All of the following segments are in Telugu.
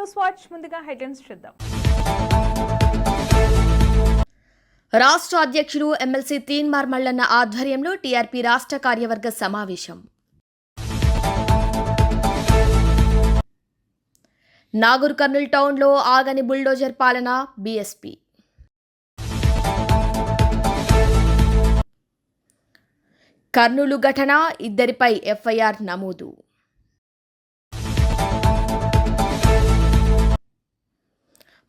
న్యూస్ వాచ్ ముందుగా హెడ్లైన్స్ చూద్దాం. రాష్ట్ర అధ్యక్షులు ఎమ్మెల్సీ తీన్మార్ మల్లన్న ఆధ్వర్యంలో టీఆర్పీ రాష్ట్ర కార్యవర్గ సమావేశం. నాగూర్ కర్నూల్ టౌన్లో ఆగని బుల్డోజర్ పాలన బీఎస్పీ. కర్నూలు ఘటన ఇద్దరిపై ఎఫ్ఐఆర్ నమోదు.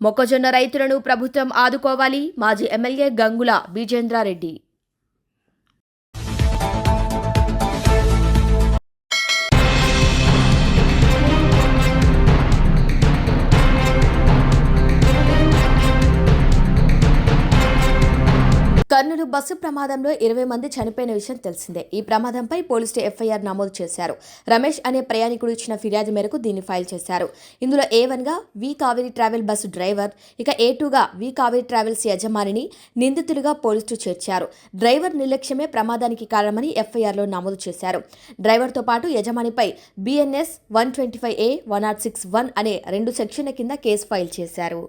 మొక్కజొన్న రైతులను ప్రభుత్వం ఆదుకోవాలి. మాజీ ఎమ్మెల్యే గంగుల విజేంద్రారెడ్డి. కర్నూలు బస్సు ప్రమాదంలో ఇరవై మంది చనిపోయిన విషయం తెలిసిందే. ఈ ప్రమాదంపై పోలీసులు ఎఫ్ఐఆర్ నమోదు చేశారు. రమేష్ అనే ప్రయాణికుడు ఇచ్చిన ఫిర్యాదు మేరకు దీన్ని ఫైల్ చేశారు. ఇందులో ఏ వన్గా V Kaveri travel bus driver ఇక ఏ టూగా వి కావేరి ట్రావెల్స్ యజమానిని నిందితులుగా పోలీసులు చేర్చారు. డ్రైవర్ నిర్లక్ష్యమే ప్రమాదానికి కారణమని ఎఫ్ఐఆర్లో నమోదు చేశారు. డ్రైవర్తో పాటు యజమానిపై BNS one twenty five A one naught six one అనే రెండు సెక్షన్ల కింద కేసు ఫైల్ చేశారు.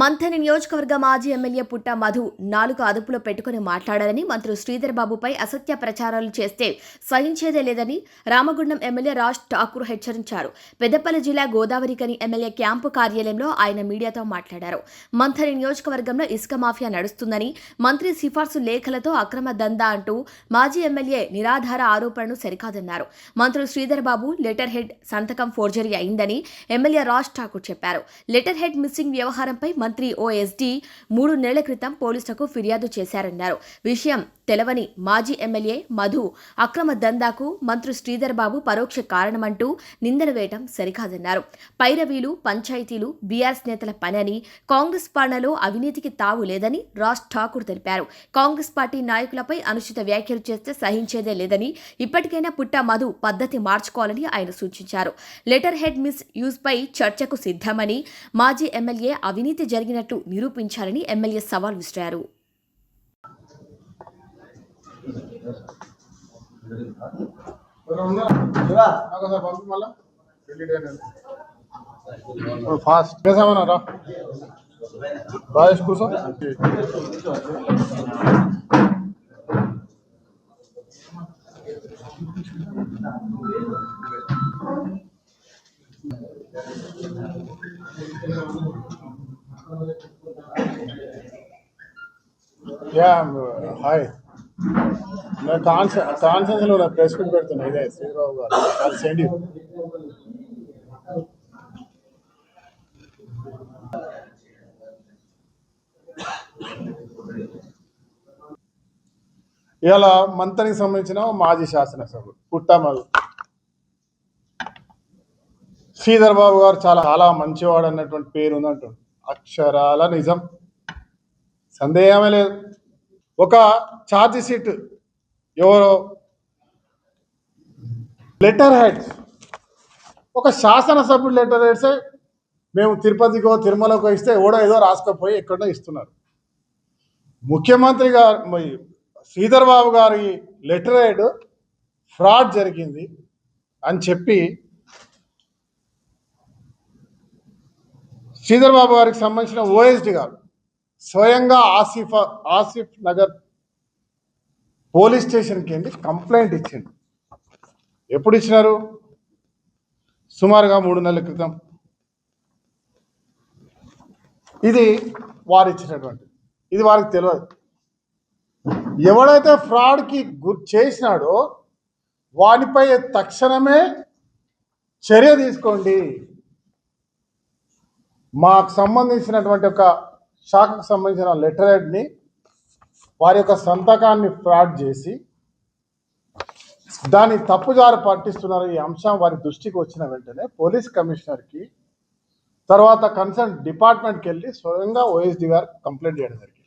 మంథని నియోజకవర్గ మాజీ ఎమ్మెల్యే పుట్ట మధు నాలుగు అదుపులో పెట్టుకుని మాట్లాడాలని మంత్రి శ్రీధర్ బాబుపై అసత్య ప్రచారాలు చేస్తే సహించేదే లేదని రామగుండం ఎమ్మెల్యే రాజ్ ఠాకూర్ హెచ్చరించారు. పెద్దపల్లి జిల్లా గోదావరికని ఎమ్మెల్యే క్యాంపు కార్యాలయంలో ఆయన మీడియాతో మాట్లాడారు. మంథని నియోజకవర్గంలో ఇసుక మాఫియా నడుస్తుందని మంత్రి సిఫార్సు లేఖలతో అక్రమ దందా అంటూ మాజీ ఎమ్మెల్యే నిరాధార ఆరోపణలు సరికాదన్నారు. మంత్రులు శ్రీధర్ బాబు లెటర్ హెడ్ సంతకం ఫోర్జరీ అయిందని ఎమ్మెల్యే రాజ్ ఠాకూర్ చెప్పారు. లెటర్ హెడ్ మిస్సింగ్ వ్యవహారంపై మంత్రి ఓఎస్డీ మూడు నెలల క్రితం పోలీసులకు ఫిర్యాదు చేశారన్నారు. విషయం తెలవని మాజీ ఎమ్మెల్యే మధు అక్రమ దందాకు మంత్రి శ్రీధర్ బాబు పరోక్ష కారణమంటూ నిందలు వేయటం సరికాదన్నారు. పైరవీలు పంచాయతీలు బీఆర్ఎస్ నేతల పని అని కాంగ్రెస్ పాలనలో అవినీతికి తావు లేదని రాజ్ ఠాకూర్ తెలిపారు. కాంగ్రెస్ పార్టీ నాయకులపై అనుచిత వ్యాఖ్యలు చేస్తే సహించేదే లేదని ఇప్పటికైనా పుట్ట మధు పద్ధతి మార్చుకోవాలని ఆయన సూచించారు. లెటర్ హెడ్ మిస్ యూజ్ పై చర్చకు సిద్ధమని మాజీ ఎమ్మెల్యే అవినీతి జరిగినట్టు నిరూపించాలని ఎమ్మెల్యే సవాల్ విసిరారు. ఫాస్ట్. యా హాయ్ uh, నేను కాన్సె కాన్సెన్స్లో ప్రెస్ మీట్ పెడుతున్నా. ఇదే శ్రీరావు గారు. అది సెండ్ యూ ఇవాళ మంత్రికి సంబంధించిన మాజీ శాసనసభ్యుడు పుట్టమల్ శ్రీధర్ బాబు గారు చాలా చాలా మంచివాడు అన్నటువంటి పేరు ఉందంటుండు అక్షరాల నిజం. సందేహమే లేదు. ఒక ఛార్జ్ షీట్ ఎవరో లెటర్ హెడ్స్. ఒక శాసనసభ్యుడు లెటర్ హెడ్సే మేము తిరుపతికో తిరుమలకో ఇస్తే ఎవడో ఏదో రాసుకపోయి ఎక్కడో ఇస్తున్నారు. ముఖ్యమంత్రి గారు శ్రీధర్ బాబు గారి లెటర్ హెడ్ ఫ్రాడ్ జరిగింది అని చెప్పి శ్రీధర్ బాబు గారికి సంబంధించిన ఓఎస్డి గారు స్వయంగా ఆసిఫ్ ఆసిఫ్ నగర్ పోలీస్ స్టేషన్కి వెళ్ళి కంప్లైంట్ ఇచ్చిండు. ఎప్పుడు ఇచ్చినారు? సుమారుగా మూడు నెలల క్రితం. ఇది వారు ఇచ్చినటువంటి ఇది వారికి తెలియదు. ఎవడైతే ఫ్రాడ్కి గుర్ చేసినాడో వానిపై తక్షణమే చర్య తీసుకోండి. మాకు సంబంధించినటువంటి ఒక శాఖకు సంబంధించిన లెటర్ హెడ్ని వారి యొక్క సంతకాన్ని ఫ్రాడ్ చేసి దాన్ని తప్పుదారి పట్టిస్తున్నారు ఈ అంశం వారి దృష్టికి వచ్చిన వెంటనే పోలీస్ కమిషనర్కి తర్వాత కన్సర్న్ డిపార్ట్మెంట్కి వెళ్ళి స్వయంగా ఓఎస్డి గారు కంప్లైంట్ చేయడం జరిగింది.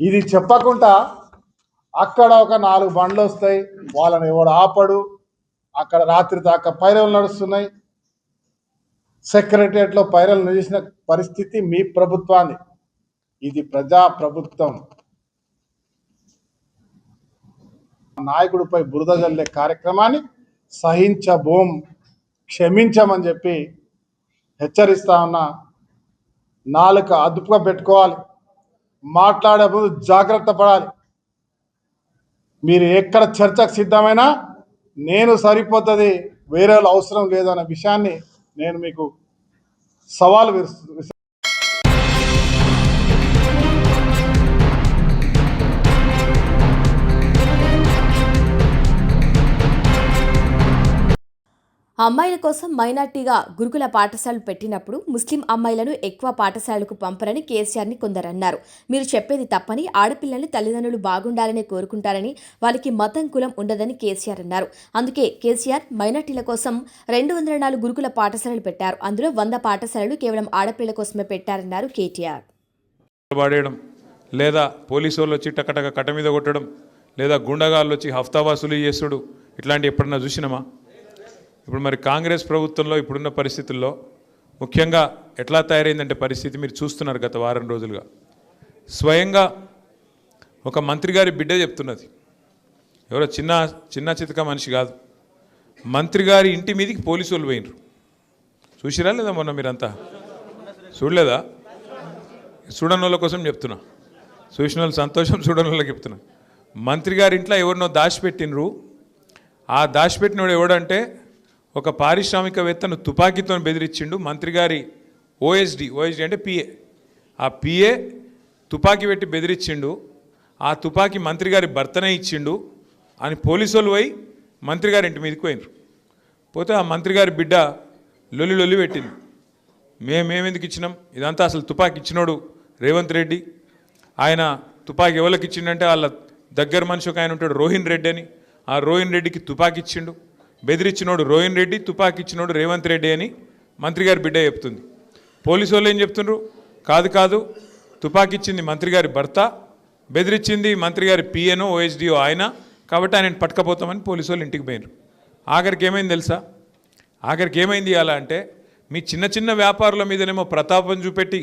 ఇది చెప్పకుండా అక్కడ ఒక నాలుగు బండ్లు వస్తాయి వాళ్ళని ఎవడు ఆపడు అక్కడ రాత్రి దాకా పైరవులు నడుస్తున్నాయి సెక్రటరియట్లో పైరలు నిలిచిన పరిస్థితి మీ ప్రభుత్వాన్ని. ఇది ప్రజా ప్రభుత్వం. నాయకుడిపై బురద జల్లే కార్యక్రమాన్ని సహించబోం క్షమించమని చెప్పి హెచ్చరిస్తా ఉన్నా. నాలుక అదుపుగా పెట్టుకోవాలి. మాట్లాడే ముందు జాగ్రత్త పడాలి. మీరు ఎక్కడ చర్చకు సిద్ధమైనా నేను సరిపోతుంది వేరే వాళ్ళు అవసరం లేదన్న విషయాన్ని నేను మీకు సవాల్ విసు అమ్మాయిల కోసం మైనార్టీగా గురుకుల పాఠశాలలు పెట్టినప్పుడు ముస్లిం అమ్మాయిలను ఎక్కువ పాఠశాలకు పంపరని కేసీఆర్ని కొందరు అన్నారు మీరు చెప్పేది తప్పని ఆడపిల్లల్ని తల్లిదండ్రులు బాగుండాలని కోరుకుంటారని వాళ్ళకి మతం కులం ఉండదని కేసీఆర్ అన్నారు. అందుకే కేసీఆర్ మైనార్టీల కోసం రెండు వందల నాలుగు గురుకుల పాఠశాలలు పెట్టారు. అందులో వంద పాఠశాలలు కేవలం ఆడపిల్లల కోసమే పెట్టారన్నారు కేటీఆర్. పడేయడం లేదా పోలీసు వాళ్ళు వచ్చి టకటక కట్ట మీద కొట్టడం లేదా గుండగాళ్ళు వచ్చి హఫ్తా వసూలు చేసుడు ఇట్లాంటి ఎప్పుడన్నా చూసినామా? ఇప్పుడు మరి కాంగ్రెస్ ప్రభుత్వంలో ఇప్పుడున్న పరిస్థితుల్లో ముఖ్యంగా ఎట్లా తయారైందంటే పరిస్థితి మీరు చూస్తున్నారు గత వారం రోజులుగా. స్వయంగా ఒక మంత్రి గారి బిడ్డ చెప్తున్నది. ఎవరో చిన్న చిన్న చితక మనిషి కాదు. మంత్రి గారి ఇంటి మీదకి పోలీసు వాళ్ళు పోయినరు. చూసిరా లేదా మొన్న మీరంతా? చూడలేదా? చూడని వాళ్ళ కోసం చెప్తున్నా. చూసిన వాళ్ళు సంతోషం చూడని వాళ్ళకి చెప్తున్నా. మంత్రి గారి ఇంట్లో ఎవరినో దాచిపెట్టినరు. ఆ దాచిపెట్టినోడు ఎవడంటే ఒక పారిశ్రామికవేత్తను తుపాకీతో బెదిరించిండు మంత్రి గారి ఓఎస్డి ఓఎస్డి అంటే పిఏ ఆ పిఏ తుపాకీ పెట్టి బెదిరించిండు. ఆ తుపాకీ మంత్రి గారి భర్తనే ఇచ్చిండు అని పోలీసులు పోయి మంత్రి గారి ఇంటి మీదకి పోయినరు. పోతే ఆ మంత్రి గారి బిడ్డ లొల్లి లొల్లి పెట్టింది. మేమేమెందుకు ఇచ్చినాం? ఇదంతా అసలు తుపాకీ ఇచ్చినోడు రేవంత్ రెడ్డి. ఆయన తుపాకీ ఎవరికి ఇచ్చిండంటే వాళ్ళ దగ్గర మనిషి ఒక ఆయన ఉంటాడు రోహిన్ రెడ్డి అని. ఆ రోహిన్ రెడ్డికి తుపాకీ ఇచ్చిండు. బెదిరించినోడు రోహిన్ రెడ్డి తుపాకి ఇచ్చినోడు రేవంత్ రెడ్డి అని మంత్రి గారి బిడ్డ చెప్తుంది. పోలీసు వాళ్ళు ఏం చెప్తున్నారు కాదు కాదు తుపాకి ఇచ్చింది మంత్రి గారి భర్త బెదిరించింది మంత్రి గారి పిఎనో ఓహెచ్డిఓ ఆయన కాబట్టి ఆయన పట్టుకపోతామని పోలీసు వాళ్ళు ఇంటికి పోయినారు ఆఖరికి ఏమైంది తెలుసా? ఆఖరికి ఏమైంది అలా అంటే మీ చిన్న చిన్న వ్యాపారుల మీదనేమో ప్రతాపం చూపెట్టి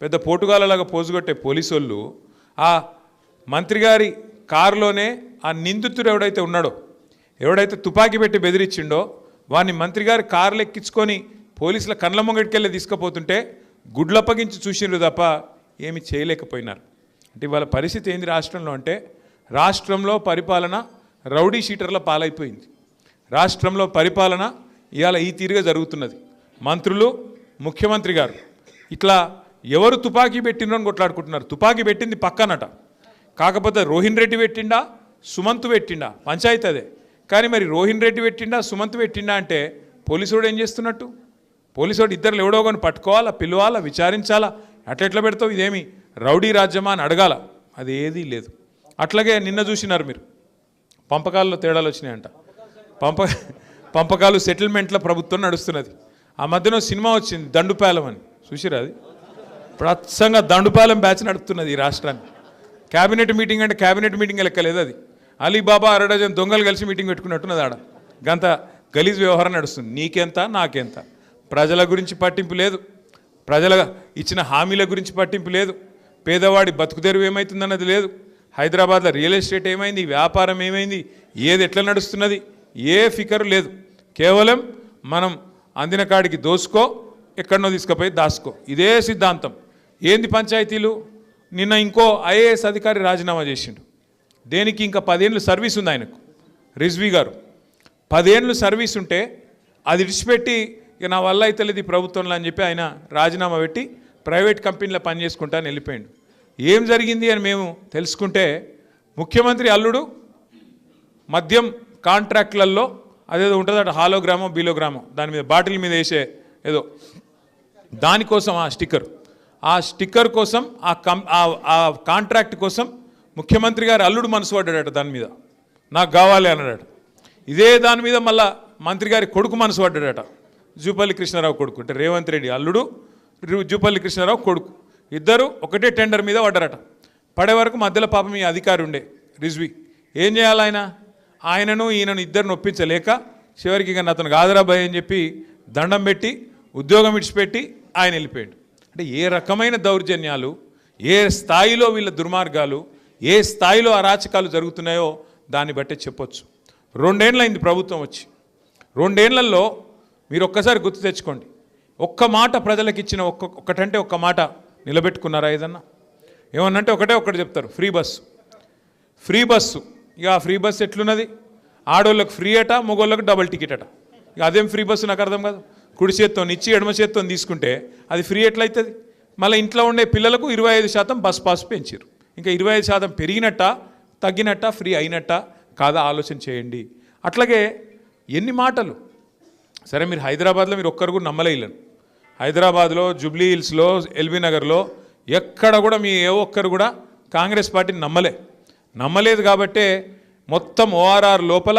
పెద్ద పోటుగాలలాగా పోజుగొట్టే పోలీసు వాళ్ళు ఆ మంత్రి గారి కారులోనే ఆ నిందితుడు ఎవడైతే ఉన్నాడో ఎవడైతే తుపాకీ పెట్టి బెదిరించిండో వాడిని మంత్రి గారి కార్లు ఎక్కించుకొని పోలీసుల కండ్ల ముంగడికెళ్ళి తీసుకుపోతుంటే గుడ్లప్పగించి చూసిండ్రు తప్ప ఏమి చేయలేకపోయినారు. అంటే ఇవాళ పరిస్థితి ఏంది రాష్ట్రంలో అంటే రాష్ట్రంలో పరిపాలన రౌడీ షీటర్ల పాలైపోయింది. రాష్ట్రంలో పరిపాలన ఇవాళ ఈ తీరుగా జరుగుతున్నది. మంత్రులు ముఖ్యమంత్రి గారు ఇట్లా ఎవరు తుపాకీ పెట్టిండ్రో అని కొట్లాడుకుంటున్నారు. తుపాకీ పెట్టింది పక్కనట. కాకపోతే రోహిన్ రెడ్డి పెట్టిండా సుమంత్ పెట్టిండా పంచాయతీ అదే. కానీ మరి రోహిన్ రెడ్డి పెట్టిండా సుమంత్ పెట్టిండా అంటే పోలీసుడు ఏం చేస్తున్నట్టు? పోలీసుడు ఇద్దరు ఎవడో కానీ పట్టుకోవాలా పిలవాలా విచారించాలా? అట్లా ఎట్లా పెడతావు ఇదేమి? రౌడీ రాజ్యమా అని అడగాల. అది ఏదీ లేదు. అట్లాగే నిన్న చూసినారు మీరు. పంపకాల్లో తేడాలు వచ్చినాయంట. పంప పంపకాలు సెటిల్మెంట్ల ప్రభుత్వం నడుస్తున్నది. ఆ మధ్యన సినిమా వచ్చింది దండుపాలెం అని. చూసిరా అది? ఇప్పుడు దండుపాలెం బ్యాచ్ నడుపుతున్నది ఈ రాష్ట్రాన్ని. క్యాబినెట్ మీటింగ్ అంటే క్యాబినెట్ మీటింగ్ లెక్కలేదు అది. అలీబాబా అరడజన్ దొంగలు కలిసి మీటింగ్ పెట్టుకున్నట్టున్నది ఆడ. గంత గలీజ్ వ్యవహారం నడుస్తుంది. నీకెంత నాకెంత? ప్రజల గురించి పట్టింపు లేదు. ప్రజల ఇచ్చిన హామీల గురించి పట్టింపు లేదు. పేదవాడి బతుకుదెరువు ఏమవుతుందన్నది లేదు. హైదరాబాద్లో రియల్ ఎస్టేట్ ఏమైంది? వ్యాపారం ఏమైంది? ఏది ఎట్లా నడుస్తున్నది? ఏ ఫికర్ లేదు. కేవలం మనం అందిన కాడికి దోసుకో ఎక్కడనో తీసుకుపోయి దాసుకో. ఇదే సిద్ధాంతం. ఏంది పంచాయతీలు? నిన్న ఇంకో ఐఏఎస్ అధికారి రాజీనామా చేసిండు. దేనికి ఇంకా పదేళ్ళు సర్వీస్ ఉంది ఆయనకు? రిజ్వీ గారు. పదేళ్ళు సర్వీస్ ఉంటే అది విడిచిపెట్టి ఇక నా వల్ల అయితే లేదు ఈ ప్రభుత్వంలో అని చెప్పి ఆయన రాజీనామా పెట్టి ప్రైవేట్ కంపెనీలో పనిచేసుకుంటా అని వెళ్ళిపోయాడు. ఏం జరిగింది అని మేము తెలుసుకుంటే ముఖ్యమంత్రి అల్లుడు మద్యం కాంట్రాక్ట్లలో అదేదో ఉంటుందట హాలోగ్రామో బీలోగ్రామో దాని మీద బాటిల్ మీద వేసే ఏదో దానికోసం ఆ స్టిక్కర్. ఆ స్టిక్కర్ కోసం ఆ కం ఆ కాంట్రాక్ట్ కోసం ముఖ్యమంత్రి గారు అల్లుడు మనసు పడ్డాడట దాని మీద. నాకు కావాలి అన్నాడట. ఇదే దాని మీద మళ్ళా మంత్రి గారి కొడుకు మనసు పడ్డాడట. జూపల్లి కృష్ణారావు కొడుకు అంటే రేవంత్ రెడ్డి అల్లుడు జూపల్లి కృష్ణారావు కొడుకు. ఇద్దరు ఒకటే టెండర్ మీద పడ్డారట. పడే వరకు మధ్యలో పాపం ఈ అధికారి ఉండే రిజ్వి. ఏం చేయాలి ఆయన? ఆయనను ఈయనను ఇద్దరిని ఒప్పించలేక చివరికి ఇక అతను కాదరాబాయ్ అని చెప్పి దండం పెట్టి ఉద్యోగం ఇడిచిపెట్టి ఆయన వెళ్ళిపోయాడు. అంటే ఏ రకమైన దౌర్జన్యాలు ఏ స్థాయిలో వీళ్ళ దుర్మార్గాలు ఏ స్థాయిలో అరాచకాలు జరుగుతున్నాయో దాన్ని బట్టే చెప్పొచ్చు. రెండేళ్ళైంది ప్రభుత్వం వచ్చి. రెండేళ్ళలో మీరు ఒక్కసారి గుర్తు తెచ్చుకోండి. ఒక్క మాట ప్రజలకు ఇచ్చిన ఒక్క ఒక్కటంటే ఒక్క మాట నిలబెట్టుకున్నారా ఏదన్నా? ఏమన్నంటే ఒకటే ఒకటి చెప్తారు ఫ్రీ బస్సు ఫ్రీ బస్సు ఇక ఆ ఫ్రీ బస్సు ఎట్లున్నది? ఆడోళ్ళకి ఫ్రీ అట మగోళ్ళకి డబల్ టికెట్ అట. ఇక అదేం ఫ్రీ బస్సు నాకు అర్థం కాదు. కుడి చేత్తో ఇచ్చి ఎడమ చేత్తో తీసుకుంటే అది ఫ్రీ ఎట్లయితుంది? మళ్ళీ ఇంట్లో ఉండే పిల్లలకు ఇరవై ఐదు శాతం బస్ పాస్ పెంచారు ఇంకా ఇరవై ఐదు శాతం పెరిగినట్ట తగ్గినట్ట ఫ్రీ అయినట్ట కాదా ఆలోచన చేయండి. అట్లాగే ఎన్ని మాటలు. సరే మీరు హైదరాబాద్లో మీరు ఒక్కరు కూడా నమ్మలేయలేను హైదరాబాద్లో జూబ్లీ హిల్స్లో ఎల్బీ నగర్లో ఎక్కడ కూడా మీ ఏ ఒక్కరు కూడా కాంగ్రెస్ పార్టీని నమ్మలే. నమ్మలేదు కాబట్టే మొత్తం ఓఆర్ఆర్ లోపల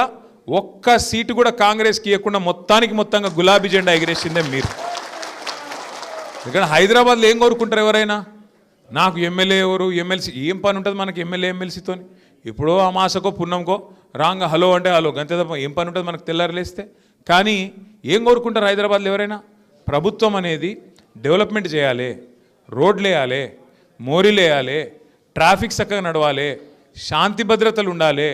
ఒక్క సీటు కూడా కాంగ్రెస్కి ఇవ్వకుండా మొత్తానికి మొత్తంగా గులాబీ జెండా ఎగిరేసిందే మీరు. ఇక్కడ హైదరాబాద్లో ఏం కోరుకుంటారు ఎవరైనా? నాకు ఎమ్మెల్యే ఎవరు? ఎమ్మెల్సీ. ఏం పని ఉంటుంది మనకి ఎమ్మెల్యే ఎమ్మెల్సీతో ఎప్పుడో అమాసకో పున్నంకో రాంగ్ హలో అంటే హలో గంతే తప్ప ఏం పని ఉంటుంది మనకు తెల్లారలేస్తే కానీ ఏం కోరుకుంటారు హైదరాబాద్లో ఎవరైనా? ప్రభుత్వం అనేది డెవలప్మెంట్ చేయాలి రోడ్లు వేయాలి మోరీలు వేయాలి ట్రాఫిక్ చక్కగా నడవాలి శాంతి భద్రతలు ఉండాలి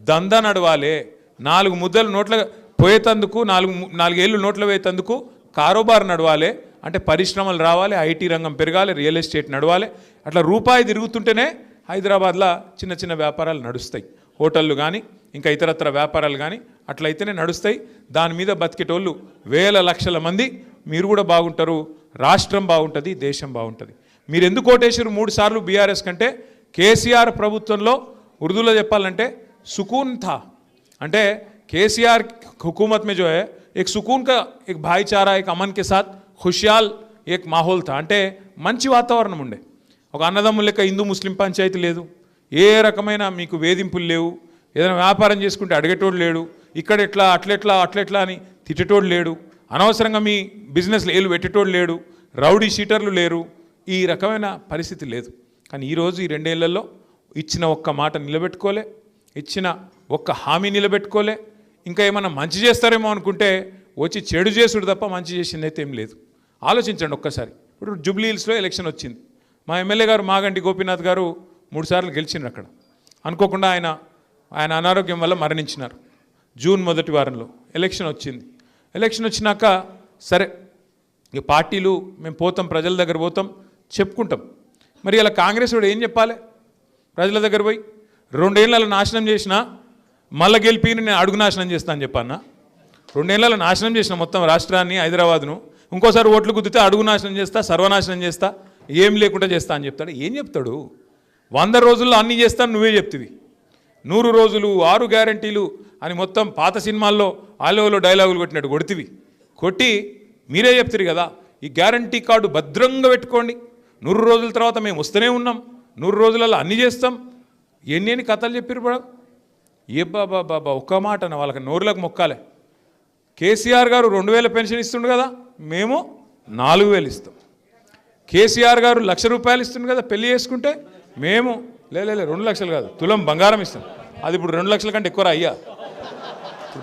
దందా నడవాలి నాలుగు ముద్దలు నోట్ల పోయేతందుకు నాలుగు నాలుగేళ్ళు నోట్లు పోయేతందుకు కారోబార్ నడవాలి అంటే పరిశ్రమలు రావాలి ఐటీ రంగం పెరగాలి రియల్ ఎస్టేట్ నడవాలి అట్లా రూపాయి తిరుగుతుంటేనే హైదరాబాద్లో చిన్న చిన్న వ్యాపారాలు నడుస్తాయి హోటళ్ళు కానీ ఇంకా ఇతరత్ర వ్యాపారాలు కానీ అట్లయితేనే నడుస్తాయి దాని మీద బతికేటోళ్ళు వేల లక్షల మంది మీరు కూడా బాగుంటారు రాష్ట్రం బాగుంటుంది దేశం బాగుంటుంది మీరు ఎందుకు ఓటేసారు మూడు సార్లు బీఆర్ఎస్ కంటే కేసీఆర్ ప్రభుత్వంలో ఉర్దూలో చెప్పాలంటే సుకూన్ థా అంటే केसीआर हुकूमत में जो है एक सुकून का एक भाईचारा एक अमन के साथ ఖుషియాల్ ఏక్ మాహోల్ తా అంటే మంచి వాతావరణం ఉండే. ఒక అన్నదమ్ము లెక్క హిందూ ముస్లిం పంచాయతీ లేదు. ఏ రకమైన మీకు వేధింపులు లేవు. ఏదైనా వ్యాపారం చేసుకుంటే అడిగేటోడు లేడు. ఇక్కడ ఎట్లా అట్లెట్లా అట్లెట్లా అని తిట్టేటోడు లేడు. అనవసరంగా మీ బిజినెస్ ఏళ్ళు పెట్టేటోడు లేడు. రౌడీ షీటర్లు లేరు. ఈ రకమైన పరిస్థితి లేదు. కానీ ఈరోజు ఈ రెండేళ్ళలో ఇచ్చిన ఒక్క మాట నిలబెట్టుకోలే. ఇచ్చిన ఒక్క హామీ నిలబెట్టుకోలే. ఇంకా ఏమైనా మంచి చేస్తారేమో అనుకుంటే వచ్చి చెడు చేసుడు తప్ప మంచి చేసిందైతే ఏం లేదు. ఆలోచించండి ఒక్కసారి. ఇప్పుడు జూబ్లీహిల్స్లో ఎలక్షన్ వచ్చింది. మా ఎమ్మెల్యే గారు మాగంటి గోపీనాథ్ గారు మూడుసార్లు గెలిచిండ్రు అక్కడ. అనుకోకుండా ఆయన ఆయన అనారోగ్యం వల్ల మరణించినారు. జూన్ మొదటి వారంలో ఎలక్షన్ వచ్చింది. ఎలక్షన్ వచ్చినాక సరే ఇక పార్టీలు మేము పోతాం ప్రజల దగ్గర పోతాం చెప్పుకుంటాం. మరి ఇలా కాంగ్రెస్ వాడు ఏం చెప్పాలి? ప్రజల దగ్గర పోయి రెండేళ్ళ నాశనం చేసిన మళ్ళీ గెలిపి నేను అడుగు నాశనం చేస్తాను అని రెండేళ్ళ నాశనం చేసిన మొత్తం రాష్ట్రాన్ని హైదరాబాద్ను ఇంకోసారి ఓట్లు గుద్దితే అడుగు నాశనం చేస్తా సర్వనాశనం చేస్తా ఏం లేకుండా చేస్తా అని చెప్తాడు. ఏం చెప్తాడు? వంద రోజుల్లో అన్నీ చేస్తాను నువ్వే చెప్తివి. నూరు రోజులు ఆరు గ్యారంటీలు అని మొత్తం పాత సినిమాల్లో ఆలోలో డైలాగులు కొట్టినట్టు కొడితివి. కొట్టి మీరే చెప్తారు కదా ఈ గ్యారంటీ కార్డు భద్రంగా పెట్టుకోండి. నూరు రోజుల తర్వాత మేము వస్తూనే ఉన్నాం. నూరు రోజులలో అన్నీ చేస్తాం. ఎన్ని ఎన్ని కథలు చెప్పారు బా ఏ బాబా బాబా ఒక్క మాట వాళ్ళకి నోరులకు మొక్కాలే. కేసీఆర్ గారు రెండు వేల పెన్షన్ ఇస్తుండు కదా మేము నాలుగు వేలు ఇస్తాం. కేసీఆర్ గారు లక్ష రూపాయలు ఇస్తుండు కదా పెళ్ళి చేసుకుంటే మేము లే రెండు లక్షలు కాదు తులం బంగారం ఇస్తాం. అది ఇప్పుడు రెండు లక్షల కంటే ఎక్కువ అయ్యా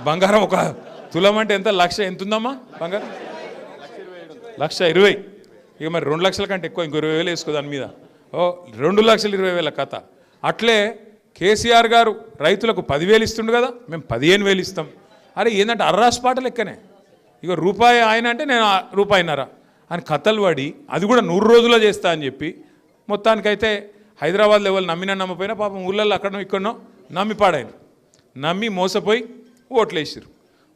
బంగారం ఒక తులం అంటే ఎంత? లక్ష ఎంత ఉందమ్మా బంగారం? లక్ష ఇరవై. ఇక మరి రెండు లక్షల కంటే ఎక్కువ ఇంకో ఇరవై వేలు వేసుకో దాని మీద. ఓ రెండు లక్షల ఇరవై వేల కథ. అట్లే కేసీఆర్ గారు రైతులకు పదివేలు ఇస్తుండు కదా మేము పదిహేను వేలు ఇస్తాం. అరే ఏంటంటే అర్రాస్ పాట లెక్కనే. ఇక రూపాయి ఆయన అంటే నేను ఆ రూపాయిన్నర అని కథలు పడి అది కూడా నూరు రోజుల్లో చేస్తా అని చెప్పి మొత్తానికైతే హైదరాబాద్లో లెవెల్ నమ్మినా నమ్మపోయినా పాపం ఊళ్ళల్లో అక్కడనో ఇక్కడనో నమ్మి పాడాయన నమ్మి మోసపోయి ఓట్లు వేసారు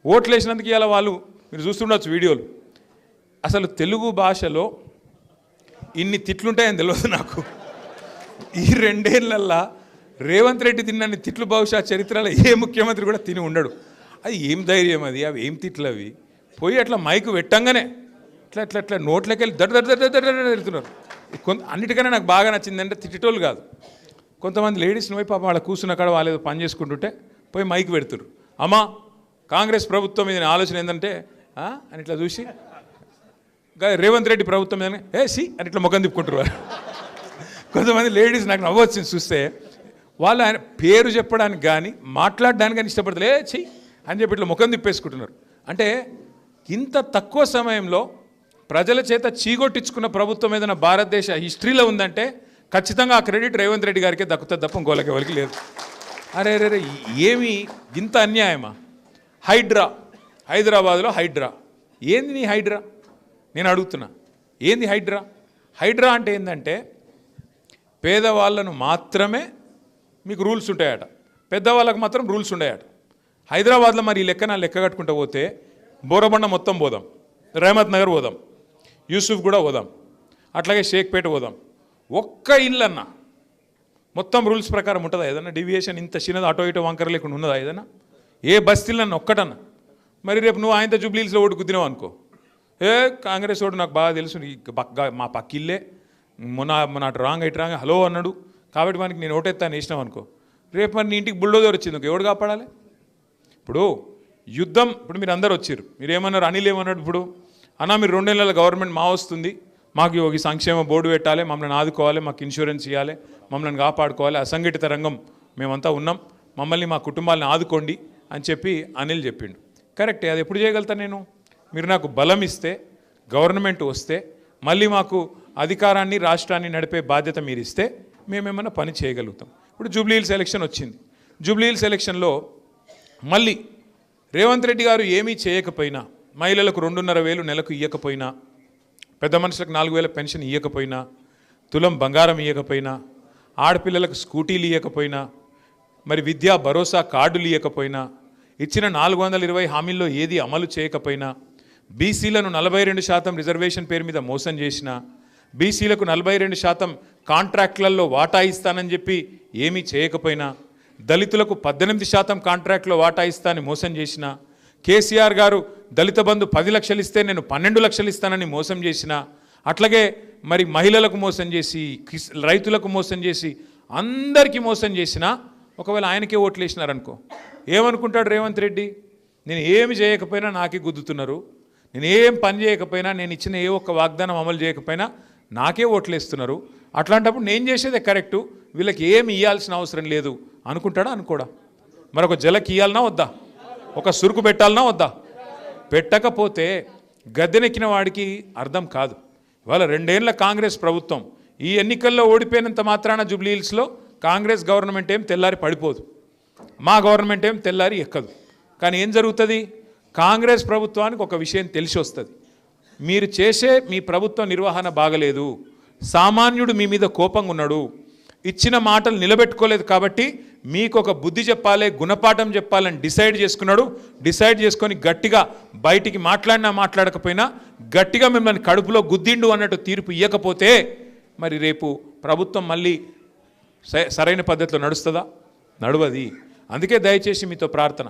ఓట్లు వేసినందుకు ఇలా వాళ్ళు మీరు చూస్తుండొచ్చు వీడియోలు. అసలు తెలుగు భాషలో ఇన్ని తిట్లుంటాయని తెలియదు నాకు. ఈ రెండేళ్ళల్లా రేవంత్ రెడ్డి తిన్నన్ని తిట్లు బహుశా చరిత్రలో ఏ ముఖ్యమంత్రి కూడా తిని ఉండడు. అది ఏం ధైర్యం అది? అవి ఏం తిట్లు అవి? పోయి అట్లా మైకు పెట్టంగానే ఇట్లా ఇట్లా ఇట్లా నోట్లోకి వెళ్ళి దడ దడ దడ దడ కొంత అన్నిటికన్నా నాకు బాగా నచ్చిందంటే తిట్టేటోళ్ళు కాదు. కొంతమంది లేడీస్ని పోయి పాపం వాళ్ళ కూర్చున్న కాడ వాళ్ళు ఏదో పని చేసుకుంటుంటే పోయి మైక్ పెడుతురు. అమ్మా కాంగ్రెస్ ప్రభుత్వం మీద ఆలోచన ఏంటంటే అని ఇట్లా చూసి రేవంత్ రెడ్డి ప్రభుత్వం మీద ఏ సి అని ఇట్లా ముఖం తిప్పుకుంటారు కొంతమంది లేడీస్ నాకు నవ్వొచ్చింది చూస్తే వాళ్ళు ఆయన పేరు చెప్పడానికి కానీ మాట్లాడడానికి కానీ ఇష్టపడతలే చెయ్యి అని చెప్పి ఇట్లా ముఖం తిప్పేసుకుంటున్నారు. అంటే ఇంత తక్కువ సమయంలో ప్రజల చేత చీగొట్టించుకున్న ప్రభుత్వం ఏదైనా భారతదేశ హిస్టరీలో ఉందంటే ఖచ్చితంగా ఆ క్రెడిట్ రేవంత్ రెడ్డి గారికే దక్కుతుంది తప్ప ఇంకోళ్ళకి ఎవరికి లేదు. అరే అరే ఏమి ఇంత అన్యాయమా? హైడ్రా హైదరాబాద్లో హైడ్రా. ఏంది నీ హైడ్రా? నేను అడుగుతున్నా. ఏంది హైడ్రా? హైడ్రా అంటే ఏంటంటే పేదవాళ్ళను మాత్రమే మీకు రూల్స్ ఉంటాయట. పెద్దవాళ్ళకు మాత్రం రూల్స్ ఉన్నాయట హైదరాబాద్లో మరి ఈ లెక్కన లెక్క కట్టుకుంటూ పోతే బోరబండ మొత్తం పోదాం. రేమత్ నగర్ పోదాం. యూసుఫ్ కూడా పోదాం. అట్లాగే షేక్పేట పోదాం. ఒక్క ఇల్లు అన్న మొత్తం రూల్స్ ప్రకారం ఉంటుందా ఏదన్నా? డివియేషన్ ఇంత చిన్నది అటో ఇటో వంకర లేకుండా ఉన్నదా ఏదన్నా? ఏ బస్తీలు అన్న ఒక్కటన్నా. మరి రేపు నువ్వు ఆయనతో జూబ్లీస్లో ఓటు కుదినావు అనుకో. ఏ కాంగ్రెస్ ఓటు నాకు బాగా తెలుసు పక్క మా పక్కిల్లే. మొన్న మన అటు రాంగ్ ఇటు రాంగ్ హలో అన్నాడు. కాబట్టి మనకి నేను ఓటెత్తాను వేసినావు అనుకో. రేపు మరి నీ ఇంటికి బుల్డోజర్ వచ్చింది ఎవడు కాపాడాలి? ఇప్పుడు యుద్ధం ఇప్పుడు మీరు అందరు వచ్చారు. మీరు ఏమన్నారు అనిల్ ఏమన్నాడు ఇప్పుడు? అన్న మీరు రెండు నెలల గవర్నమెంట్ మా వస్తుంది. మాకు ఒక సంక్షేమ బోర్డు పెట్టాలి మమ్మల్ని ఆదుకోవాలి మాకు ఇన్సూరెన్స్ ఇవ్వాలి మమ్మల్ని కాపాడుకోవాలి. అసంఘటిత రంగం మేమంతా ఉన్నాం. మమ్మల్ని మా కుటుంబాలను ఆదుకోండి అని చెప్పి అనిల్ చెప్పిండు. కరెక్టే అది ఎప్పుడు చేయగలుగుతా నేను? మీరు నాకు బలం ఇస్తే గవర్నమెంట్ వస్తే మళ్ళీ మాకు అధికారాన్ని రాష్ట్రాన్ని నడిపే బాధ్యత మీరు ఇస్తే మేమేమన్నా పని చేయగలుగుతాం. ఇప్పుడు జూబ్లీహిల్స్ ఎలక్షన్ వచ్చింది. జూబ్లీహిల్స్ ఎలక్షన్లో మళ్ళీ రేవంత్ రెడ్డి గారు ఏమీ చేయకపోయినా మహిళలకు రెండున్నర వేలు నెలకు ఇవ్వకపోయినా పెద్ద మనుషులకు నాలుగు వేల పెన్షన్ ఇవ్వకపోయినా తులం బంగారం ఇవ్వకపోయినా ఆడపిల్లలకు స్కూటీలు ఇవ్వకపోయినా మరి విద్యా భరోసా కార్డులు ఇవ్వకపోయినా ఇచ్చిన నాలుగు వందల ఇరవై హామీల్లో ఏది అమలు చేయకపోయినా బీసీలను నలభై రెండు శాతం రిజర్వేషన్ పేరు మీద మోసం చేసిన బీసీలకు నలభై రెండు శాతం కాంట్రాక్ట్లలో వాటా ఇస్తానని చెప్పి ఏమీ చేయకపోయినా దళితులకు పద్దెనిమిది శాతం కాంట్రాక్ట్లో వాటా ఇస్తానని మోసం చేసిన కేసీఆర్ గారు దళిత బంధు పది లక్షలు ఇస్తే నేను పన్నెండు లక్షలు ఇస్తానని మోసం చేసిన అట్లాగే మరి మహిళలకు మోసం చేసి రైతులకు మోసం చేసి అందరికీ మోసం చేసిన ఒకవేళ ఆయనకే ఓట్లు వేసినారనుకో. ఏమనుకుంటాడు రేవంత్ రెడ్డి? నేను ఏమి చేయకపోయినా నాకే గుద్దుతున్నారు. నేను ఏం పని చేయకపోయినా నేను ఇచ్చిన ఏ ఒక్క వాగ్దానం అమలు చేయకపోయినా నాకే ఓట్లు వేస్తున్నారు. అట్లాంటప్పుడు నేను చేసేదే కరెక్టు. వీళ్ళకి ఏమి ఇవ్వాల్సిన అవసరం లేదు. అనుకుంటాడా? అనుకోడా? మరొక జలకి ఇయ్యాలనా వద్దా? ఒక సురుకు పెట్టాలనా వద్దా? పెట్టకపోతే గద్దెనెక్కిన వాడికి అర్థం కాదు. ఇవాళ రెండేళ్ళ కాంగ్రెస్ ప్రభుత్వం ఈ ఎన్నికల్లో ఓడిపోయినంత మాత్రాన జూబ్లీహిల్స్లో కాంగ్రెస్ గవర్నమెంట్ ఏం తెల్లారి పడిపోదు. మా గవర్నమెంట్ ఏం తెల్లారి ఎక్కదు. కానీ ఏం జరుగుతుంది? కాంగ్రెస్ ప్రభుత్వానికి ఒక విషయం తెలిసి వస్తుంది మీరు చేసే మీ ప్రభుత్వ నిర్వహణ బాగలేదు. సామాన్యుడు మీ మీద కోపంగా ఉన్నాడు ఇచ్చిన మాటలు నిలబెట్టుకోలేదు కాబట్టి మీకు ఒక బుద్ధి చెప్పాలి గుణపాఠం చెప్పాలని డిసైడ్ చేసుకున్నాడు. డిసైడ్ చేసుకొని గట్టిగా బయటికి మాట్లాడినా మాట్లాడకపోయినా గట్టిగా మిమ్మల్ని కడుపులో గుద్దిండు అన్నట్టు తీర్పు ఇవ్వకపోతే మరి రేపు ప్రభుత్వం మళ్ళీ స- సరైన పద్ధతిలో నడుస్తుందా? నడవది. అందుకే దయచేసి మీతో ప్రార్థన.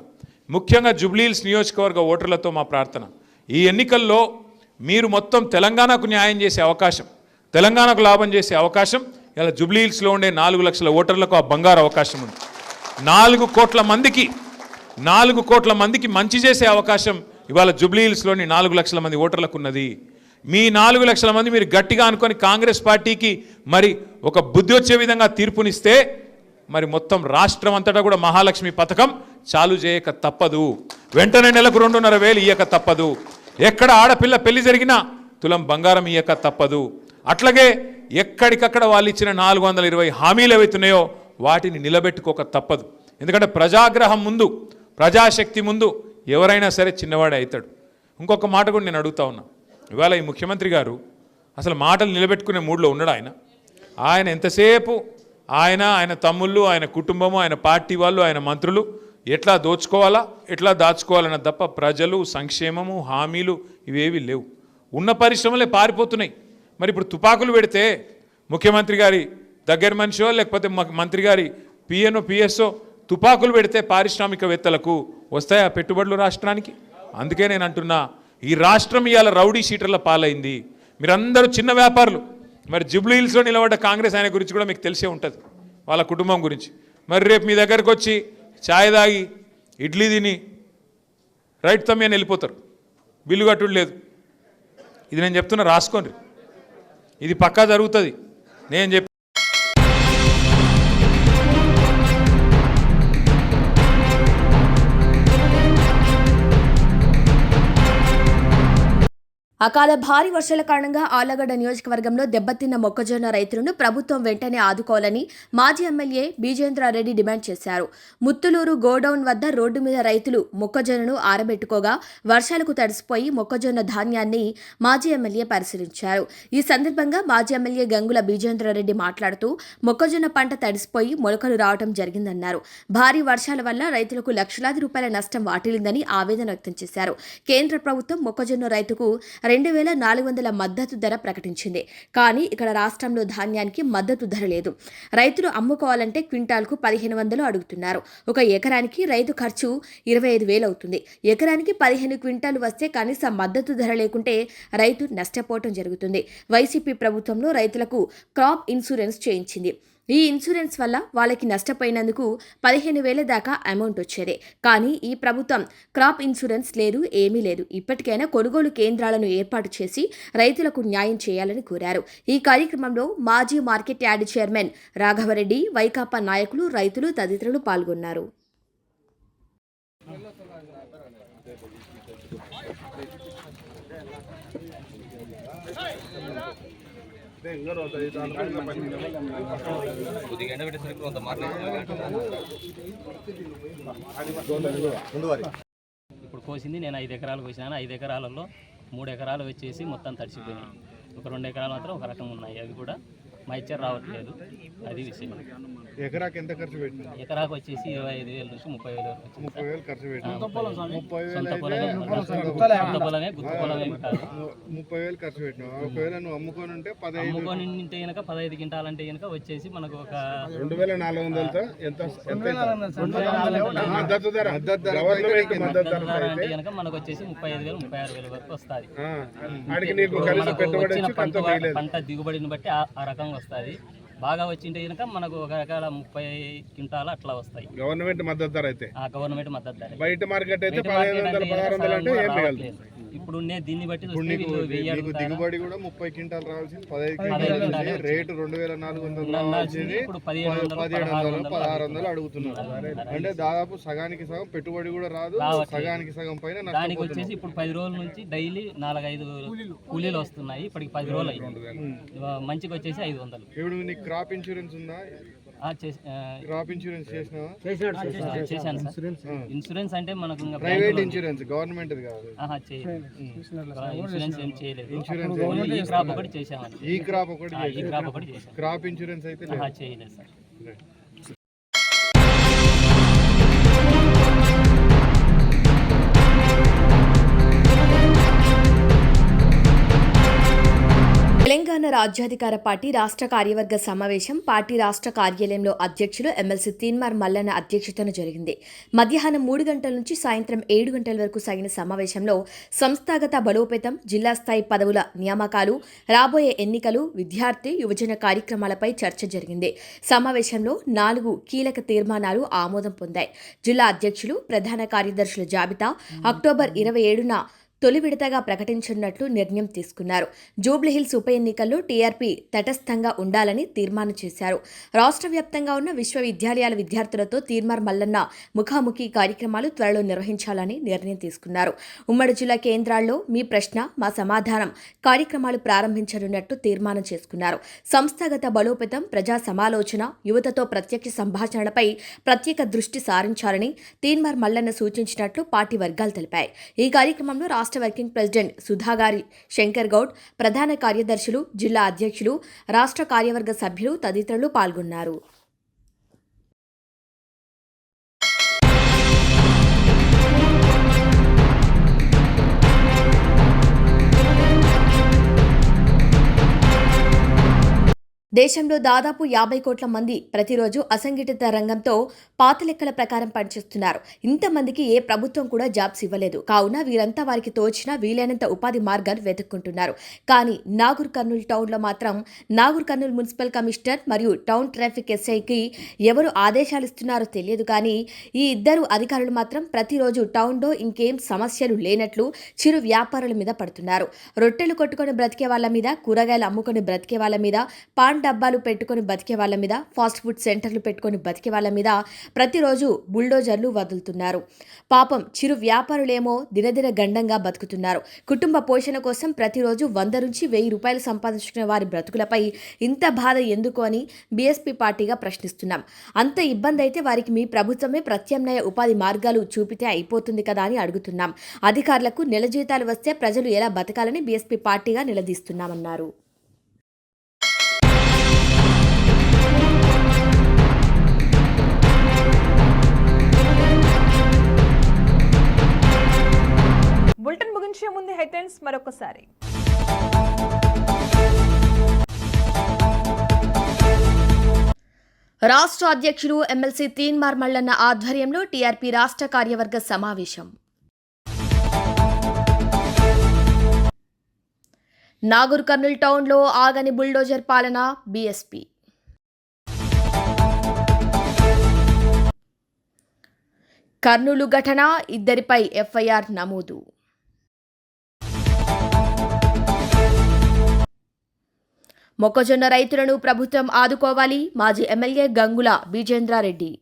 ముఖ్యంగా జుబ్లీల్స్ నియోజకవర్గ ఓటర్లతో మా ప్రార్థన. ఈ ఎన్నికల్లో మీరు మొత్తం తెలంగాణకు న్యాయం చేసే అవకాశం తెలంగాణకు లాభం చేసే అవకాశం ఇలా జుబ్లీహిల్స్లో ఉండే నాలుగు లక్షల ఓటర్లకు ఆ బంగారు అవకాశం ఉంది. నాలుగు కోట్ల మందికి నాలుగు కోట్ల మందికి మంచి చేసే అవకాశం ఇవాళ జుబ్లీహిల్స్లోని నాలుగు లక్షల మంది ఓటర్లకు ఉన్నది. మీ నాలుగు లక్షల మంది మీరు గట్టిగా అనుకొని కాంగ్రెస్ పార్టీకి మరి ఒక బుద్ధి వచ్చే విధంగా తీర్పునిస్తే మరి మొత్తం రాష్ట్రం అంతటా కూడా మహాలక్ష్మి పథకం చాలు చేయక తప్పదు. వెంటనే నెలకు రెండున్నర వేలు ఇయ్యక తప్పదు. ఎక్కడ ఆడపిల్ల పెళ్ళి జరిగినా తులం బంగారం ఇయ్యక తప్పదు. అట్లాగే ఎక్కడికక్కడ వాళ్ళు ఇచ్చిన నాలుగు వందల ఇరవై హామీలు ఏవైతున్నాయో వాటిని నిలబెట్టుకోక తప్పదు. ఎందుకంటే ప్రజాగ్రహం ముందు ప్రజాశక్తి ముందు ఎవరైనా సరే చిన్నవాడే అవుతాడు. ఇంకొక మాట కూడా నేను అడుగుతా ఉన్నా. ఇవాళ ఈ ముఖ్యమంత్రి గారు అసలు మాటలు నిలబెట్టుకునే మూడ్లో ఉన్నాడు ఆయన? ఆయన ఎంతసేపు ఆయన ఆయన తమ్ముళ్ళు ఆయన కుటుంబము ఆయన పార్టీ వాళ్ళు ఆయన మంత్రులు ఎట్లా దోచుకోవాలా ఎట్లా దాచుకోవాలన్న తప్ప ప్రజలు సంక్షేమము హామీలు ఇవేవి లేవు. ఉన్న పరిశ్రమలే పారిపోతున్నాయి. మరి ఇప్పుడు తుపాకులు పెడితే ముఖ్యమంత్రి గారి దగ్గర మనిషో లేకపోతే మంత్రి గారి పిఎన్ఓ పిఎస్ఓ తుపాకులు పెడితే పారిశ్రామికవేత్తలకు వస్తాయా పెట్టుబడులు రాష్ట్రానికి? అందుకే నేను అంటున్నా ఈ రాష్ట్రం ఇవాళ రౌడీ షీటర్ల పాలైంది. మీరందరూ చిన్న వ్యాపారులు. మరి జుబ్లీ హిల్స్లో నిలబడ్డ కాంగ్రెస్ ఆయన గురించి కూడా మీకు తెలిసే ఉంటుంది వాళ్ళ కుటుంబం గురించి. మరి రేపు మీ దగ్గరకు వచ్చి ఛాయ్ తాగి ఇడ్లీ తిని రైట్ తమ్మి అని వెళ్ళిపోతారు. బిల్లు కట్టుడు లేదు. ఇది నేను చెప్తున్నా రాసుకోండి. ఇది పక్కా జరుగుతుంది. నేను అకాల భారీ వర్షాల కారణంగా ఆలగడ్డ నియోజకవర్గంలో దెబ్బతిన్న మొక్కజొన్న రైతులను ప్రభుత్వం వెంటనే ఆదుకోవాలని మాజీ ఎమ్మెల్యే బీజేంద్రారెడ్డి డిమాండ్ చేశారు. ముత్తులూరు గోడౌన్ వద్ద రోడ్డు మీద రైతులు మొక్కజొన్నను ఆరబెట్టుకోగా వర్షాలకు తడిసిపోయి మొక్కజొన్న ధాన్యాన్ని మాజీ ఎమ్మెల్యే పరిశీలించారు. ఈ సందర్భంగా మాజీ ఎమ్మెల్యే గంగుల బీజేంద్రారెడ్డి మాట్లాడుతూ మొక్కజొన్న పంట తడిసిపోయి మొలకలు రావడం జరిగిందన్నారు. భారీ వర్షాల వల్ల రైతులకు లక్షలాది రూపాయల నష్టం వాటిల్లిందని ఆవేదన వ్యక్తం చేశారు. కేంద్ర ప్రభుత్వం మొక్కజొన్న రైతుకు రెండు వేల నాలుగు వందల మద్దతు ధర ప్రకటించింది. కానీ ఇక్కడ రాష్ట్రంలో ధాన్యానికి మద్దతు ధర లేదు. రైతులు అమ్ముకోవాలంటే క్వింటాల్కు పదిహేను వందలు అడుగుతున్నారు. ఒక ఎకరానికి రైతు ఖర్చు ఇరవై ఐదు వేలు అవుతుంది. ఎకరానికి పదిహేను క్వింటాలు వస్తే కనీస మద్దతు ధర లేకుంటే రైతు నష్టపోవటం జరుగుతుంది. వైసీపీ ప్రభుత్వంలో రైతులకు క్రాప్ ఇన్సూరెన్స్ చేయించింది. ఈ ఇన్సూరెన్స్ వల్ల వాళ్ళకి నష్టపోయినందుకు పదిహేను వేల దాకా అమౌంట్ వచ్చేది. కానీ ఈ ప్రభుత్వం క్రాప్ ఇన్సూరెన్స్ లేదు ఏమీ లేదు. ఇప్పటికైనా కొనుగోలు కేంద్రాలను ఏర్పాటు చేసి రైతులకు న్యాయం చేయాలని కోరారు. ఈ కార్యక్రమంలో మాజీ market yard chairman Raghava Reddy Vaikapa నాయకులు రైతులు తదితరులు పాల్గొన్నారు. ఇప్పుడు కోసింది నేను ఐదు ఎకరాలు కోసినాను ఐదు ఎకరాలలో మూడు ఎకరాలు వచ్చేసి మొత్తం తడిచిపోయినాయి ఒక రెండు ఎకరాలు మాత్రం ఒక రకం ఉన్నాయి. అవి కూడా మైచర్ రావట్లేదు. అది విషయం. ఎకరాకి ఎంత ఖర్చు పెట్టినా ఎకరాకు వచ్చేసి ఇరవై ఐదు వేల నుంచి ముప్పై వేల వరకు ముప్పై వేలు ఖర్చు పెట్టినా ముప్పై సొంత పొలమే. సొంత పొలమే గుత్త పొలమే కాదు ము- ముప్పై వేలు ఖర్చు పెట్టినావు. ఒకవేళ నువ్వు అమ్ముకొని ఉంటే పదహైదు అమ్ముకొని ఉంటే కనుక పదహైదు క్వింటాలంటే కనుక వచ్చేసి మనకు ఒక రెండు వేల నాలుగు వందలతో ఎంత? ఎంత మద్దతు ధర. మద్దతు అంటే కనుక మనకు వచ్చేసి ముప్పై ఐదు వేలు ముప్పై ఆరు వేల వరకు వస్తుంది. పంట దిగుబడిని బట్టి ఆ- ఆ రకంగా వస్తుంది బాగా వచ్చింటే కనుక మనకు ఒక రకాల ముప్పై క్వింటాలు అట్లా వస్తాయి. గవర్నమెంట్ మద్దతు ధర అయితే? ఆ గవర్నమెంట్ మద్దతు ధర. బయట మార్కెట్ అయితే. ఇప్పుడు నేను దీన్ని బట్టి? దిగుబడి కూడా ముప్పై క్వింటాలు రావాల్సింది పదహైదు రేటు రెండు వేల నాలుగు వందలు ఇప్పుడు పదిహేడు వందలు, పదిహేడు పదహారు వందలు వందలు పదహారు వందలు అడుగుతున్నారు. అంటే దాదాపు సగానికి సగం పెట్టుబడి కూడా రాదు. సగానికి సగం పైన దానికి వచ్చేసి ఇప్పుడు పది రోజుల నుంచి డైలీ నాలుగైదు కూలీలు. వస్తున్నాయి ఇప్పటికి పది రోజులు అయింది. మంచికి వచ్చేసి ఐదు వందలు. ఇప్పుడు నీకు క్రాప్ ఇన్సూరెన్స్ ఉందా? ఆ, చేసి- ఆ, క్రాప్ ఇన్సూరెన్స్ చేశాను సార్. ఇన్సూరెన్స్? అంటే మనకు ప్రైవేట్ ఇన్సూరెన్స్ గవర్నమెంట్ కాదు. ఇన్సూరెన్స్ ఏం చేయలేదు. ఇన్సూరెన్స్ ఈ క్రాప్ ఒకటి ఈ క్రాప్ ఒకటి క్రాప్ ఒకటి చేసాం క్రాప్ ఇన్సూరెన్స్ అయితే చేయలేదు సార్. తెలంగాణ రాజ్యాధికార పార్టీ రాష్ట్ర కార్యవర్గ సమావేశం పార్టీ రాష్ట్ర కార్యాలయంలో అధ్యక్షులు ఎమ్మెల్సీ తీన్మార్ మల్లన్న అధ్యక్షతన జరిగింది. మధ్యాహ్నం మూడు గంటల నుంచి సాయంత్రం ఏడు గంటల వరకు సాగిన సమావేశంలో సంస్థాగత బలోపేతం జిల్లా స్థాయి పదవుల నియామకాలు రాబోయే ఎన్నికలు విద్యార్థి యువజన కార్యక్రమాలపై చర్చ జరిగింది. సమావేశంలో నాలుగు కీలక తీర్మానాలు ఆమోదం పొందాయి. జిల్లా అధ్యక్షులు ప్రధాన కార్యదర్శుల జాబితా అక్టోబర్ ఇరవై ఏడున తొలి విడతగా ప్రకటించనున్నట్లు నిర్ణయం తీసుకున్నారు. జూబ్లీహిల్స్ ఉప ఎన్నికల్లో టీఆర్పీ తటస్థంగా ఉండాలని తీర్మానం చేశారు. రాష్ట్ర వ్యాప్తంగా ఉన్న విశ్వవిద్యాలయాల విద్యార్థులతో తీర్మార్ మల్లన్న ముఖాముఖి కార్యక్రమాలు త్వరలో నిర్వహించాలని నిర్ణయం తీసుకున్నారు. ఉమ్మడి జిల్లా కేంద్రాల్లో మీ ప్రశ్న మా సమాధానం కార్యక్రమాలు ప్రారంభించనున్నట్టు తీర్మానం చేసుకున్నారు. సంస్థాగత బలోపేతం ప్రజా సమాలోచన యువతతో ప్రత్యక్ష సంభాషణలపై ప్రత్యేక దృష్టి సారించాలని తీర్మార్ మల్లన్న సూచించినట్లు పార్టీ వర్గాలు తెలిపాయి. ఈ కార్యక్రమంలో రాష్ట్ర వర్కింగ్ ప్రెసిడెంట్ సుధాగారి శంకర్ గౌడ్ ప్రధాన కార్యదర్శులు జిల్లా అధ్యక్షులు రాష్ట్ర కార్యవర్గ సభ్యులు తదితరులు పాల్గొన్నారు. దేశంలో దాదాపు యాభై కోట్ల మంది ప్రతిరోజు అసంఘటిత రంగంతో పాత లెక్కల ప్రకారం పనిచేస్తున్నారు. ఇంతమందికి ఏ ప్రభుత్వం కూడా జాబ్స్ ఇవ్వలేదు. కావున వీరంతా వారికి తోచిన వీలైనంత ఉపాధి మార్గాలు వెతుక్కుంటున్నారు. కానీ నాగూర్ కర్నూలు టౌన్లో మాత్రం నాగూర్ కర్నూలు మున్సిపల్ కమిషనర్ మరియు టౌన్ ట్రాఫిక్ ఎస్ఐకి ఎవరు ఆదేశాలు ఇస్తున్నారో తెలియదు. కానీ ఈ ఇద్దరు అధికారులు మాత్రం ప్రతిరోజు టౌన్లో ఇంకేం సమస్యలు లేనట్లు చిరు వ్యాపారుల మీద పడుతున్నారు. రొట్టెలు కొట్టుకొని బ్రతికే వాళ్ళ మీద కూరగాయలు అమ్ముకొని బ్రతికే వాళ్ళ మీద పాన్ డబ్బాలు పెట్టుకొని బతికే వాళ్ళ మీద ఫాస్ట్ ఫుడ్ సెంటర్లు పెట్టుకొని బతికే వాళ్ళ మీద ప్రతిరోజు బుల్డోజర్లు వదులుతున్నారు. పాపం చిరు వ్యాపారులేమో దినదిన గండంగా బతుకుతున్నారు. కుటుంబ పోషణ కోసం ప్రతిరోజు వంద నుంచి వెయ్యి రూపాయలు సంపాదించుకునే వారి బ్రతుకులపై ఇంత బాధ ఎందుకు అని బీఎస్పీ పార్టీగా ప్రశ్నిస్తున్నాం. అంత ఇబ్బంది అయితే వారికి మీ ప్రభుత్వమే ప్రత్యామ్నాయ ఉపాధి మార్గాలు చూపితే అయిపోతుంది కదా అని అడుగుతున్నాం. అధికారులకు నెల జీతాలు వస్తే ప్రజలు ఎలా బతకాలని బీఎస్పీ పార్టీగా నిలదీస్తున్నామన్నారు. బులెటిన్ ముందు హెడ్లైన్స్ మరొకసారి. రాష్ట్ర అధ్యక్షులు ఎమ్మెల్సీ తీన్మార్ మల్లన్న ఆధ్వర్యంలో టీఆర్పీ రాష్ట్ర కార్యవర్గ సమావేశం. నాగూర్ కర్నూల్ టౌన్లో ఆగని బుల్డోజర్ పాలన బీఎస్పీ. కర్నూలు ఘటన ఇద్దరిపై ఎఫ్ఐఆర్ నమోదు. మొక్కజొన్న రైతులను ప్రభుత్వం ఆదుకోవాలి. మాజీ ఎమ్మెల్యే గంగుల విజేంద్రారెడ్డి.